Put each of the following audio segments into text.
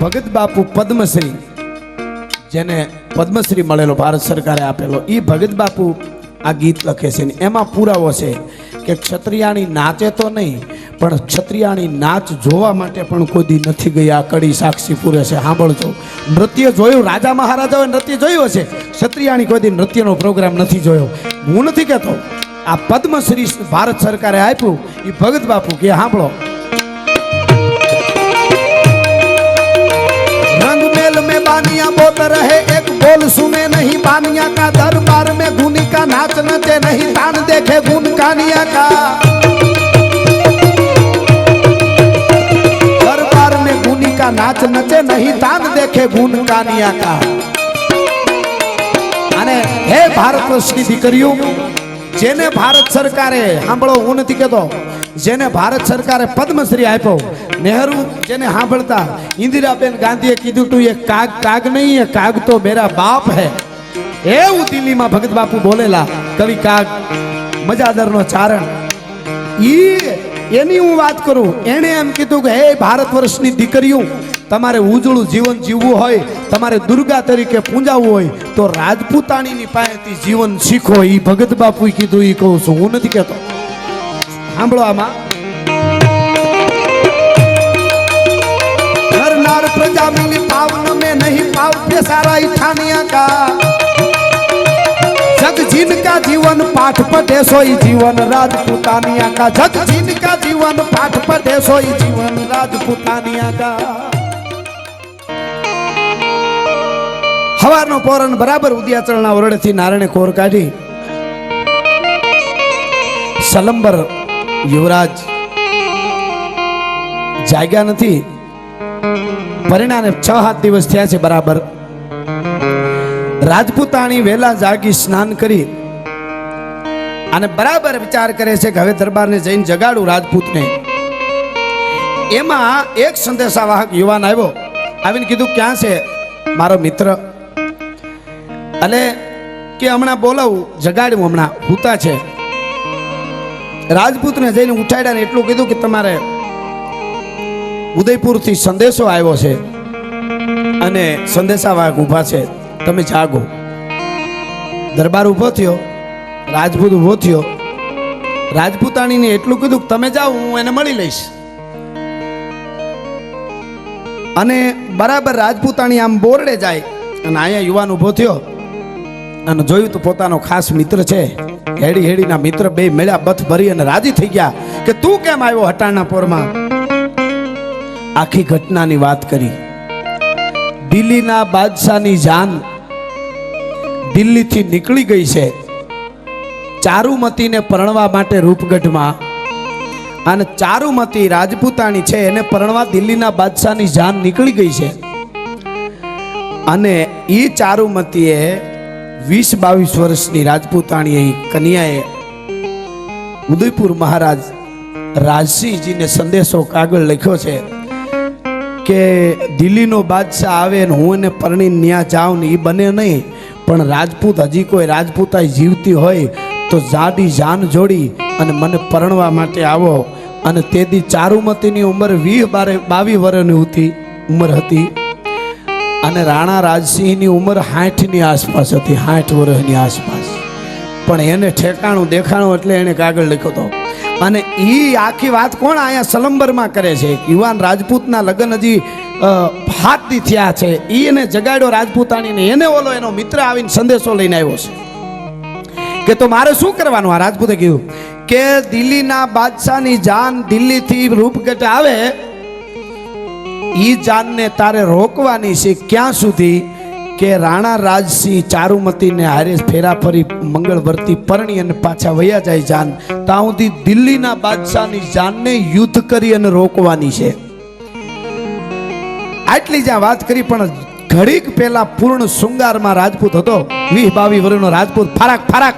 ભગત બાપુ પદ્મશ્રી, જેને પદ્મશ્રી મળેલો ભારત સરકારે આપેલો એ ભગત બાપુ આ ગીત લખે છે ને એમાં પુરાવો છે કે ક્ષત્રિયાણી નાચે તો નહીં, પણ ક્ષત્રિયાણી નાચ જોવા માટે પણ કોદી નથી આ કડી સાક્ષી પૂરે છે, સાંભળજો. નૃત્ય જોયું, રાજા મહારાજાઓએ નૃત્ય જોયું હશે. ક્ષત્રિયાણી કોદી નૃત્યનો પ્રોગ્રામ નથી જોયો. હું નથી કહેતો. આ પદ્મશ્રી ભારત સરકારે આપ્યું એ ભગત બાપુ કે સાંભળો मेल में बानिया बोल रहे एक बोल सुने नहीं बानिया का दरबार में गुनी का नाच नचे नहीं तान देखे गुन कानिया का दरबार में गुनी का नाच नचे नहीं तान देखे गुन कानिया का અને હે ભારત વર્ષની દીકરીઓ જેને ભારત સરકારે સાંભળો, હું નથી કહેતો. જેને ભારત સરકારે પદ્મશ્રી આપ્યો, નહેરુ, જેને સાંભળતા ઇન્દિરાબેન ગાંધીએ કીધું તું, એ કાગ કાગ નહીં, એ કાગ તો મેરા બાપ હે. એવું દિલ્હીમાં ભગત બાપુ બોલેલા, કવિ કાગ, મજાદરનો ચારણ. ઈ, એની હું વાત કરું, એણે એમ કીધું કે, હે ભારત વર્ષની દીકરીઓ તમારે ઉજળું જીવન જીવવું હોય તમારે દુર્ગા તરીકે પૂંજાવવું હોય તો રાજપૂતાણીની પાસેથી જીવન શીખો ઈ ભગત બાપુએ કીધું ઈ કહું છું હું નથી કહેતો સાંભળો આમાં नर नार प्रजा मिली पावन में नहीं पाव पे सारा इठानिया का जग जिनका जीवन पाठ पढ़े सोई जीवन राजपूतानिया का जग जिनका जीवन पाठ पढ़े सोई जीवन राजपूतानिया का હવારનો પોરણ બરાબર ઉદયાચરણના ઓરડેથી નારાયણે કોર કાઢી સલંબર યુવરાજ જાગ્યા નથી. પરિણામે છ સાત દિવસ થયા છે બરાબર. રાજપૂતાણી વેલા જાગી સ્નાન કરી અને બરાબર વિચાર કરે છે કે હવે દરબારને જઈને જગાડું રાજપૂતને. એમાં એક સંદેશાવાહક યુવાન આવ્યો. આવીને કીધું, ક્યાં છે? મારો મિત્ર. અને કે હમણાં બોલાવું, જગાડ્યું હમણાં, ભૂતા છે. રાજપૂતને જઈને ઉઠાડ્યા ને એટલું કીધું કે તમારે ઉદયપુરથી સંદેશો આવ્યો છે અને સંદેશાવાહક ઊભા છે, તમે જાગો. દરબાર ઊભો થયો, રાજપૂત ઊભો થયો. રાજપૂતાણીને એટલું કીધું કે તમે જાઓ, હું એને મળી લઈશ. અને બરાબર રાજપૂતાણી આમ બોરડે જાય, અને અહીંયા યુવાન ઊભો થયો. અને જોયું તો પોતાનો ખાસ મિત્ર છે. હેડી હેડીના મિત્ર બે મેળ્યા બથ ભરી અને રાજી થઈ ગયા કે તું કેમ આવ્યો હટાણા પોરમાં? આખી ઘટનાની વાત કરી. દિલ્હીના બાદશાહની જાન દિલ્હીથી નીકળી ગઈ છે. ચારુમતીને પરણવા માટે રૂપગઢમાં. અને ચારુમતી રાજપૂતાણી છે, એને પરણવા દિલ્હીના બાદશાહની જાન નીકળી ગઈ છે. અને એ ચારુમતીએ વીસ બાવીસ વર્ષની રાજપૂતાણી અહીં કન્યાએ ઉદયપુર મહારાજ રાજસિંહજીને સંદેશો કાગળ લખ્યો છે કે દિલ્હીનો બાદશાહ આવે ને હું એને પરણી ન્યા જાઉં ને એ બને નહીં. પણ રાજપૂત હજી કોઈ રાજપૂતાઈ જીવતી હોય તો જાડી જાન જોડી અને મને પરણવા માટે આવો. અને તેથી ચારુમતીની ઉંમર વીસ બારે બાવીસ વર્ષની હતી ઉંમર હતી. અને રાણા રાજસિંહની ઉંમર સાઠની આસપાસ હતી સાઠ વર્ષની આસપાસ. પણ એને ઠેકાણું દેખાણું એટલે એને કાગળ લખ્યો હતો. અને એ આખી વાત કોણ અહીંયા સલંબરમાં કરે છે? યુવાન રાજપૂતના લગ્ન હજી હાથથી હાથ થયા છે. એ એને જગાડ્યો રાજપૂતાણીને એને ઓલો એનો મિત્ર આવીને સંદેશો લઈને આવ્યો છે. કે તો મારે શું કરવાનું? આ રાજપૂતે કીધું કે દિલ્હીના બાદશાહની જાન દિલ્હીથી રૂપગઢ આવે ઈ જાનને તારે રોકવાની છે ક્યાં સુધી કે રાણા રાજસિંહ ચારુમતીને હારે ફેરા ફરી મંગળવર્તી પરણી અને પાછા વયા જાય જાન. ત્યાં સુધી દિલ્હીના બાદશાહની જાનને યુદ્ધ કરી અને રોકવાની છે. આટલી જ્યાં વાત કરી, પણ ઘડીક પહેલા પૂર્ણ શૃંગારમાં રાજપૂત હતો. વીસ બાવીસ વર્ષનો રાજપૂત. ફરાક ફરાક.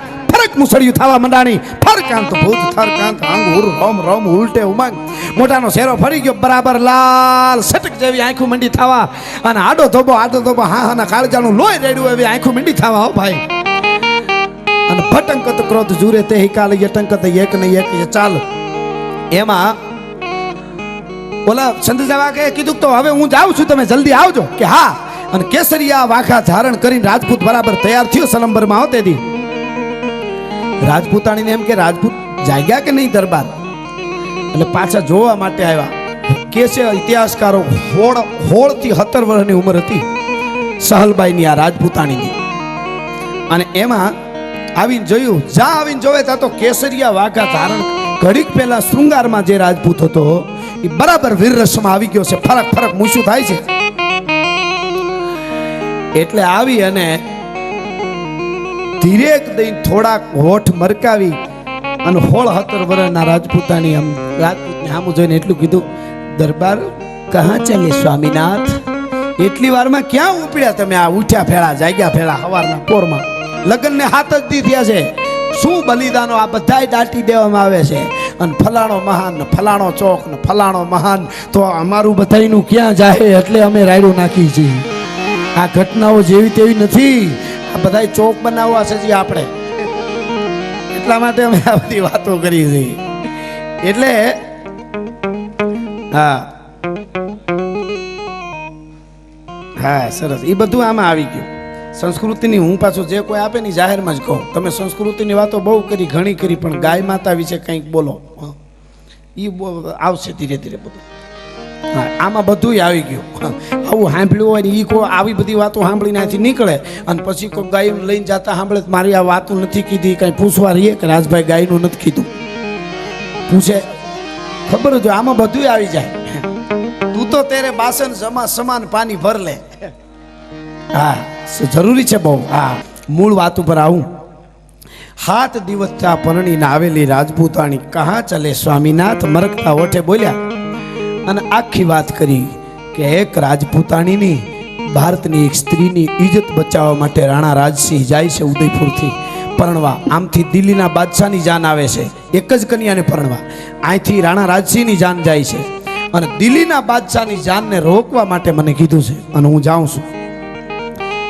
ફરક મુસળિયું થવા મંડાણી. ફરકાંત ભૂત થરકાંત અંગ ઉર રોમ રોમ, ઉલટે ઉમંગ. મોટાનો શેરો ફરી ગયો, બરાબર લાલ સટક જેવી આંખું મંડી થવા. અને આડો ધોબો આડો ધોબો, હા હા કાળજાનું લોહી રેડ્યું એવી આંખું મંડી થવા, હો, ભાઈ. અને ભટંકત ક્રોધ જુરે તે કાલ યટંકત એક ને એક ચાલ. એમાં, ઓલા સંદેશા કે કીધું તો હવે હું જાઉં છું, તમે જલ્દી આવજો. કે હા, અને કેસરિયા વાઘા ધારણ કરીને રાજપૂત બરાબર તૈયાર થયો, સલંબરમાં આવો તેથી રાજપૂતાણીને એમ કે, રાજપૂત જાગ્યા કે નહીં દરબાર? એટલે પાછા જોવા માટે આવ્યા. કે છે, ઇતિહાસકારો, હોળ, હોળથી સત્તર વર્ષની ઉંમર હતી સહલબાઈની આ રાજપૂતાણીની. અને એમાં આવીને જોયું, જ્યાં આવીને જોવે ત્યાં તો કેસરિયા વાઘા ધારણ ઘડીક પહેલા શૃંગારમાં જે રાજપૂત હતો, એ બરાબર વીર રસમાં આવી ગયો છે. ફરક ફરક મૂછું થાય છે. એટલે આવી અને ધીરેક દઈને થોડાક હોઠ મરકાવી અને હોળ હતર વર્ષના રાજપૂતાની આમ રાજપૂતને આમ જોઈને એટલું કીધું, દરબાર કહા ચાલે સ્વામીનાથ? એટલી વારમાં ક્યાં ઉપડ્યા તમે આ ઉઠ્યા ફેળા, જાગ્યા ફેળા હવારના પોરમાં? લગ્નને હાથ જ દી થયા છે. શું બલિદાનો આ બધાય દાટી દેવામાં આવે છે? અને ફલાણો મહાન, ને ફલાણો ચોક, ને ફલાણો મહાન, તો અમારું બધાયનું ક્યાં જાય એટલે અમે રાયડું નાખી છીએ. આ ઘટનાઓ જેવી તેવી નથી. આ બધાય ચોક બનાવવા છે જે આપણે. એટલા માટે અમે આ બધી વાતો કરી છીએ એટલે, હા. હા, સરસ. એ બધું આમાં આવી ગયું. સંસ્કૃતિની હું પાછું જે કોઈ આપે ને જાહેરમાં જ કહું. તમે સંસ્કૃતિની વાતો બહુ કરી, ઘણી કરી, પણ ગાય માતા વિશે કંઈક બોલો. એ આવશે ધીરે ધીરે બધું. આમાં બધું આવી ગયું. આવું સાંભળ્યું હોય ને એ કોઈ આવી બધી વાતો સાંભળીને અહીંથી નીકળે અને પછી કોઈ ગાયું લઈને જતા સાંભળે મારી આ વાતો નથી કીધી, કાંઈ પૂછવા રહીએ કે રાજભાઈ ગાયનું નથી કીધું. પૂછે, ખબર જો આમાં બધું આવી જાય. તું તો તેરે બાસન જમા સમાન પાણી ભર લે. હા જરૂરી છે બહુ. હા, મૂળ વાત ઉપર આવું. હાથ દિવસ ચા પરણીને આવેલી રાજપૂતાણી કહા ચલે સ્વામીનાથ, મરકતા ઓઠે બોલ્યા અને આખી વાત કરી કે એક રાજપૂતાણીની, ભારતની એક સ્ત્રીની ઇજ્જત બચાવવા માટે રાણા રાજસિંહ જાય છે ઉદયપુરથી પરણવા. આમથી દિલ્હીના બાદશાહની જાન આવે છે. એક જ કન્યાને પરણવા. અહીંથી રાણા રાજસિંહની જાન જાય છે. અને દિલ્હીના બાદશાહની જાનને રોકવા માટે મને કીધું છે. અને હું જાઉં છું.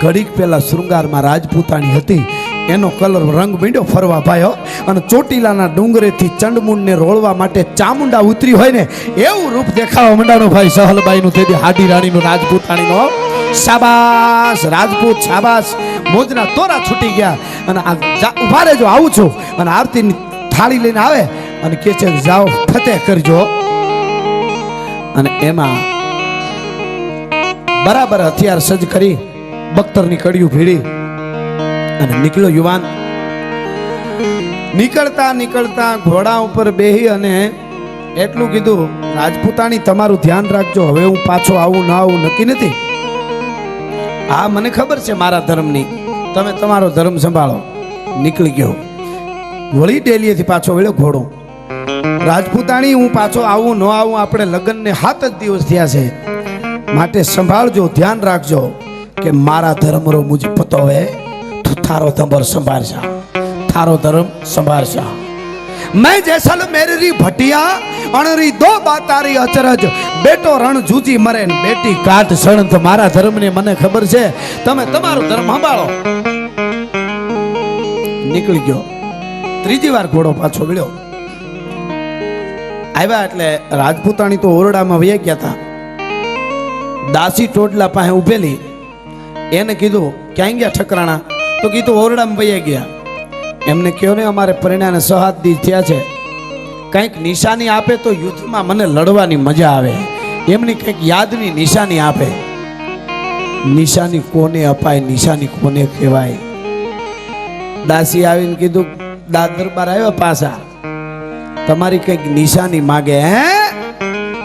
ઘડીક પહેલાં શૃંગારમાં રાજપૂતાણી હતી. એનો કલર રંગ મીંડો ફરવા પાયો અને ચોટીલાના ડુંગરેથી ચંડમુંડને રોળવા માટે ચામુંડા ઉતરી હોય ને એવું રૂપ દેખાવા મંડાનો ભાઈ સહલબાઈનું તેથી હાડી રાણીનું રાજપૂતાણીનો શાબાશ, રાજપૂત, શાબાશ. મોજના તોરા છૂટી ગયા. અને આ ઊભા રહેજો, આવું છું. અને આરતીની થાળી લઈને આવે અને કે છે, જાઓ, ફતેહ કરજો. અને એમાં બરાબર હથિયાર સજ્જ કરી બખ્તરની કડિયું ભીડી અને નીકળ્યો યુવાન. નીકળતા નીકળતા ઘોડા ઉપર બેહી અને એટલું કીધું, રાજપૂતાણી, તમારું ધ્યાન રાખજો, હવે હું પાછો આવું, ના આવું, નક્કી નથી. હા, મને ખબર છે મારા ધર્મની. તમે તમારો ધર્મ સંભાળો. નીકળી ગયો. વળી ડેલીએથી પાછો વળ્યો ઘોડો. રાજપૂતાણી, હું પાછો આવું, ન આવું, આપણે લગ્નને હાથ જ દિવસ થયા છે. માટે સંભાળજો, ધ્યાન રાખજો કે મારા ધર્મરો મુજબ પતો હે તું થારો ધંબર સંભાળશા થારો ધર્મ સંભાળશા मैं जैसल मेरी भटिया अणरी दो बातारी अचरज બેટો રણ જૂજી મરે ને બેટી કાટ સણંત મારા ધર્મને મને ખબર છે તમે તમારો ધર્મ સંભાળો નીકળી ગયો ત્રીજી વાર ઘોડો પાછો વળ્યો આવ્યા એટલે રાજપૂતાણી તો ઓરડામાં વહી ગયા હતા દાસી ટોટલા પાસે ઉભેલી એને કીધું ક્યાં ગયા ઠકરાણા તો કીધું ઓરડામાં વહી ગયા. એમને કહ્યો ને, અમારે પરિણામે સહાદી થયા છે. કંઈક નિશાની આપે તો યુદ્ધમાં મને લડવાની મજા આવે. એમની કંઈક યાદની નિશાની આપે. નિશાની કોને અપાય, નિશાની કોને કહેવાય? દાસી આવીને કીધું દાદરબાર આવ્યા પાછા. તમારી કંઈક નિશાની માગે, હે?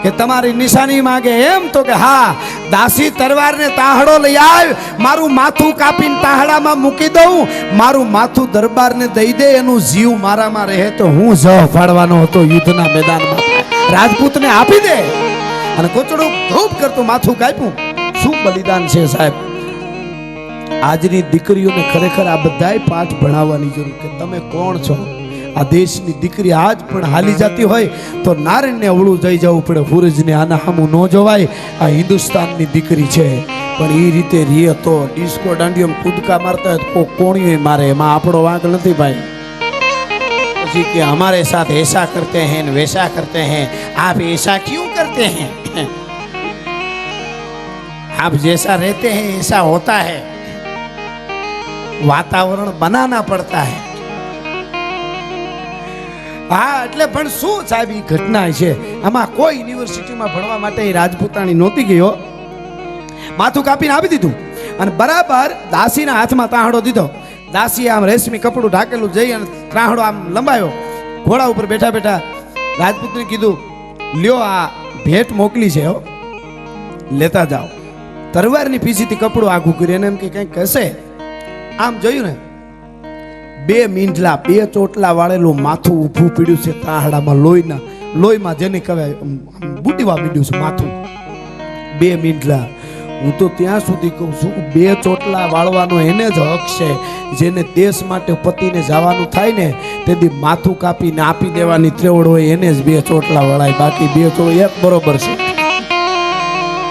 કે તમારી નિશાની માગે એમ તો કે હા દાસી તરવારને તાહડો લઈ આવ. મારું માથું કાપીને તાહડામાં મૂકી દઉં. મારું માથું દરબારને દઈ દે, એનું જીવ મારામાં રહે તો હું જ ફાડવાનો હતો યુદ્ધના મેદાનમાં. રાજપૂતને આપી દે. અને કોચડું ધૂપ કરતું માથું કાપ્યું. શું બલિદાન છે સાહેબ? આજની દીકરીઓને ખરેખર આ બધાય પાઠ ભણાવવાની જરૂર કે તમે કોણ છો? આ દેશની દીકરી આજ પણ હાલી જતી હોય તો નારાયણને અવળું જઈ જવું પડે. સૂરજને આના સામું ન જોવાય. આ હિન્દુસ્તાનની દીકરી છે. પણ એ રીતે રીએ તો ડિસ્કો દાંડીઓ કૂદકા મારતા હોય તો કોણીઓ મારે. એમાં આપણો વાંક નથી ભાઈ. પછી કે હમારે સાથ એસા કરતે હે ને વૈસા કરતે હૈ. આપ એસા ક્યું કરતે હૈ? આપ જેસા રહેતે હૈ, એસા હોતા હે. વાતાવરણ બનાના પડતા હૈ. હા, એટલે પણ શું સાહેબ એ ઘટના છે? આમાં કોઈ યુનિવર્સિટીમાં ભણવા માટે એ રાજપૂતાણી નહોતી ગયો માથું કાપીને આપી દીધું. અને બરાબર દાસીના હાથમાં તાહડો દીધો. દાસીએ આમ રેશમી કપડું ઢાકેલું જઈ અને ત્રાહડો આમ લંબાયો. ઘોડા ઉપર બેઠા બેઠા રાજપૂતને કીધું, લ્યો આ ભેટ મોકલી છે હો. લેતા જાઓ. તરવારની પીસીથી કપડું આઘું કર્યું એને એમ કે કંઈક કહેશે આમ જોયું ને બે મીંઢલા, બે ચોટલા વાળેલું માથું ઊભું પીડ્યું છે તાહડામાં લોહીના. લોહીમાં જેને કહેવાય બુટીવા પીડ્યું છે માથું. બે મીંઢલા. હું તો ત્યાં સુધી કહું છું, બે ચોટલા વાળવાનો એને જ હક છે, જેને દેશ માટે પતિને જવાનું થાય ને, તેથી માથું કાપીને આપી દેવાની ત્રેવડ હોય એને જ બે ચોટલા વળાય, બાકી બે ચો એક બરોબર છે.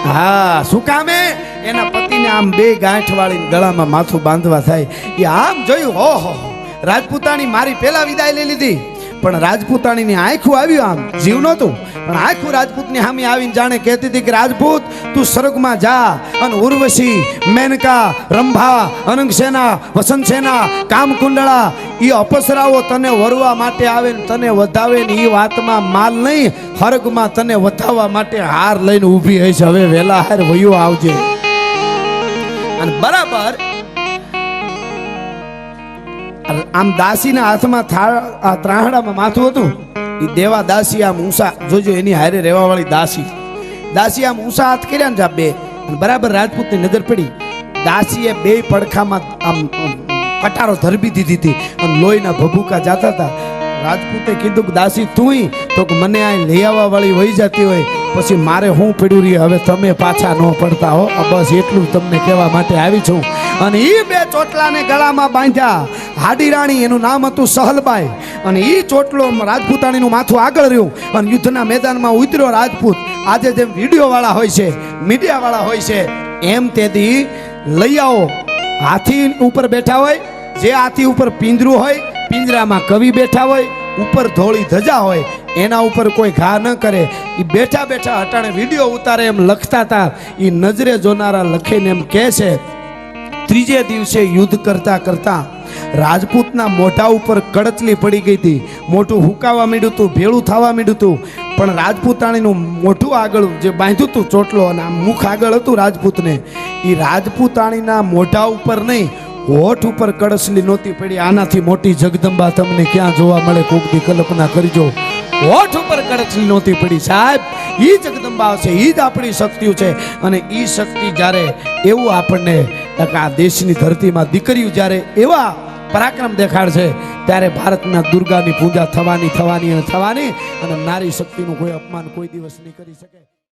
હા, શું કામે એના પતિને આમ બે ગાંઠ વાળીને ગળામાં માથું બાંધવા થાય. એ આમ જોયું, ઓહો રાજપૂતાણી મારી પહેલા વિદાય લઈ લીધી. પણ રાજપૂતાણીની આંખું આવ્યું આમ. જીવ નહોતું. પણ આખું રાજપૂતની સામે આવીને જાણે કહેતી હતી કે, રાજપૂત, તું સ્વર્ગમાં જા અને ઉર્વશી, મેનકા, રંભા, અનંગસેના, વસંતસેના, કામકુંડળા એ અપસરાઓ તને વરવા માટે આવે ને તને વધાવે ને એ વાતમાં માલ નહીં. હર્ગમાં તને વધાવવા માટે હાર લઈને ઊભી હશે હવે વેલા હાર વયો આવજે. અને બરાબર આમ દાસીના હાથમાં ત્રાહડામાં માથું હતું એ દેવા દાસી આમ ઊંસા જોજો એની હારે રહેવા વાળી દાસી. દાસી આમ ઊંસા હાથ કર્યા ને જા બે બરાબર રાજપૂતની નજર પડી. દાસીએ બે પડખામાં આમ કટારો ધરબી દીધી હતી અને લોહીના ભભૂકા જાતા હતા. રાજપૂતે કીધું કે, દાસી, તું તો મને આ લઈ આવવા વાળી વહી જતી હોય, પછી મારે હું પડ્યું રહી? હવે તમે પાછા ન પડતા હો. બસ એટલું તમને કહેવા માટે આવી છું. અને એ બે ચોટલાને ગળામાં બાંધ્યા. હાડી રાણી એનું નામ હતું સહલબાઈ. અને એ ચોટલો રાજપૂતાણીનું માથું આગળ રહ્યું અને યુદ્ધના મેદાનમાં ઉતર્યો રાજપૂત. આજે જેમ વિડીયોવાળા હોય છે, મીડિયાવાળા હોય છે, એમ તેથી લઈ આવો. હાથી ઉપર બેઠા હોય, જે હાથી ઉપર પિંજરું હોય, પિંજરામાં કવિ બેઠા હોય, ઉપર ધોળી ધજા હોય, એના ઉપર કોઈ ઘા ન કરે. એ બેઠા બેઠા હટાણે વીડિયો ઉતારે એમ લખતા હતા એ નજરે જોનારા લખીને એમ કહે છે, ત્રીજે દિવસે યુદ્ધ કરતા કરતા રાજપૂતના મોઢા ઉપર કડચલી પડી ગઈ હતી. મોઢું હુકાવા માંડ્યું હતું, ભેળું થવા માંડ્યું હતું. પણ રાજપૂતાણીનું મોઢું આગળ જે બાંધ્યું હતું ચોટલો અને આમ મુખ આગળ હતું રાજપૂતને એ રાજપૂતાણીના મોઢા ઉપર નહીં, હોઠ ઉપર કડસલી નહોતી પડી. આનાથી મોટી જગદંબા તમને ક્યાં જોવા મળે? કોકની કલ્પના કરજો. હોઠ ઉપર કડચલી નહોતી પડી. સાહેબ, ઈ જગદંબા છે, ઈ જ આપણી શક્તિઓ છે. અને ઈ શક્તિ જ્યારે એવું આપણને આ દેશની ધરતીમાં દીકરીઓ જ્યારે એવા પરાક્રમ દેખાડશે ત્યારે ભારતના દુર્ગાની પૂજા થવાની થવાની અને થવાની અને નારી શક્તિનું કોઈ અપમાન કોઈ દિવસ નહીં કરી શકે.